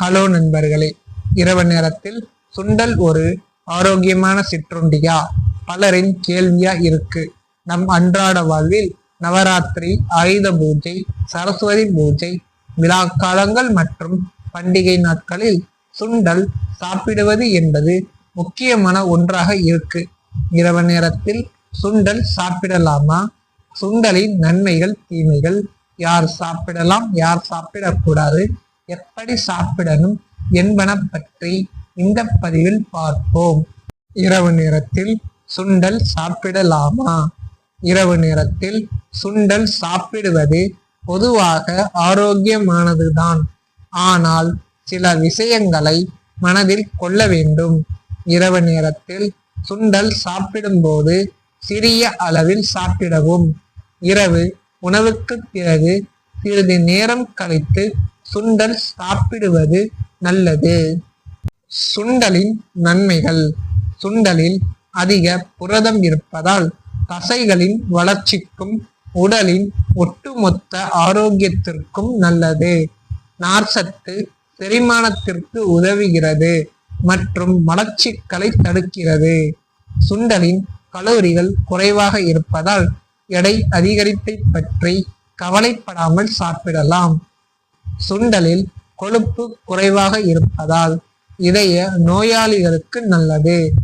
Hello நண்பர்களே. இரவு நேரத்தில் சுண்டல் ஒரு ஆரோக்கியமான சிற்றுண்டியா? பலரின் கேள்வியா இருக்கு. நம் அன்றாட வாழ்வில் நவராத்திரி ஆயுத பூஜை சரஸ்வதி பூஜை விழா காலங்கள் மற்றும் பண்டிகை நாட்களில் சுண்டல் சாப்பிடுவது என்பது முக்கியமான ஒன்றாக இருக்கு. இரவு நேரத்தில் சுண்டல் சாப்பிடலாமா? சுண்டலின் நன்மைகள் தீமைகள் யார் சாப்பிடலாம் யார் சாப்பிடக்கூடாது? எப்படி சாப்பிடணும் என்பன பற்றி இந்த பதிவில் பார்ப்போம். இரவு நேரத்தில் சுண்டல் சாப்பிடலாமா? இரவு நேரத்தில் சுண்டல் சாப்பிடுவது பொதுவாக ஆரோக்கியமானதுதான். ஆனால் சில விஷயங்களை மனதில் கொள்ள வேண்டும். இரவு நேரத்தில் சுண்டல் சாப்பிடும்போது சிறிய அளவில் சாப்பிடவும். இரவு உணவுக்கு பிறகு சிறிது நேரம் கழித்து சுண்டல் சாப்பிடுவது நல்லது. சுண்டலின் நன்மைகள். சுண்டலில் அதிக புரதம் இருப்பதால் தசைகளின் வளர்ச்சிக்கும் உடலின் ஒட்டுமொத்த ஆரோக்கியத்திற்கும் நல்லது. நார்சத்து செரிமானத்திற்கு உதவுகிறது மற்றும் மலச்சிக்கலை தடுக்கிறது. சுண்டலின் கலோரிகள் குறைவாக இருப்பதால் எடை அதிகரிப்பை பற்றி கவலைப்படாமல் சாப்பிடலாம். சுண்டலில் கொழுப்பு குறைவாக இருப்பதால் இதய நோயாளிகளுக்கு நல்லது.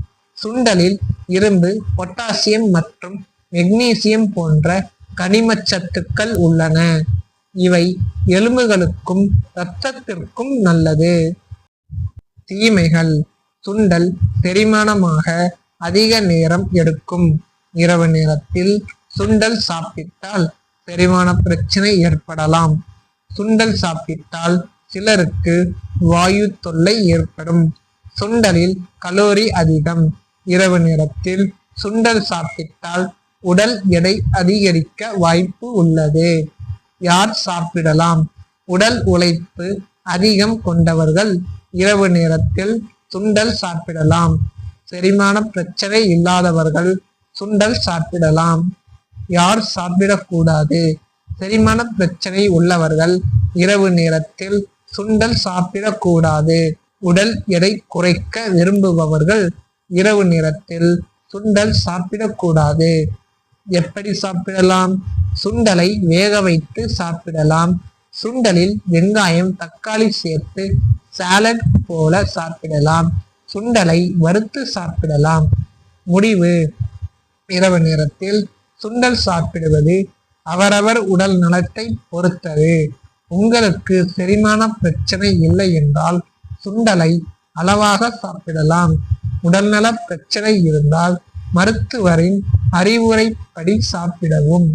சுண்டலில் இரும்பு பொட்டாசியம் மற்றும் மெக்னீசியம் போன்ற கனிமச்சத்துக்கள் உள்ளன. இவை எலும்புகளுக்கும் இரத்தத்திற்கும் நல்லது. தீமைகள். சுண்டல் செரிமானமாக அதிக நேரம் எடுக்கும். இரவு நேரத்தில் சுண்டல் சாப்பிட்டால் செரிமான பிரச்சனை ஏற்படலாம். சுண்டல் சாப்பிட்டால் சிலருக்கு வாயு தொல்லை ஏற்படும். சுண்டலில் கலோரி அதிகம். இரவு நேரத்தில் சுண்டல் சாப்பிட்டால் உடல் எடை அதிகரிக்க வாய்ப்பு உள்ளது. யார் சாப்பிடலாம்? உடல் உழைப்பு அதிகம் கொண்டவர்கள் இரவு நேரத்தில் சுண்டல் சாப்பிடலாம். செரிமான பிரச்சனை இல்லாதவர்கள் சுண்டல் சாப்பிடலாம். யார் சாப்பிடக்கூடாது? செரிமான பிரச்சனை உள்ளவர்கள் இரவு நேரத்தில் சுண்டல் சாப்பிடக்கூடாது. உடல் எடை குறைக்க விரும்புபவர்கள் இரவு நேரத்தில் சுண்டல் சாப்பிடக்கூடாது. எப்படி சாப்பிடலாம்? சுண்டலை வேக வைத்து சாப்பிடலாம். சுண்டலில் வெங்காயம் தக்காளி சேர்த்து சாலட் போல சாப்பிடலாம். சுண்டலை வறுத்து சாப்பிடலாம். முடிவு. இரவு நேரத்தில் சுண்டல் சாப்பிடுவது அவரவர் உடல் நலத்தை பொறுத்தது. உங்களுக்கு செரிமான பிரச்சனை இல்லை என்றால் சுண்டலை அளவாக சாப்பிடலாம். உடல்நல பிரச்சனை இருந்தால் மருத்துவரின் அறிவுரைப்படி சாப்பிடவும்.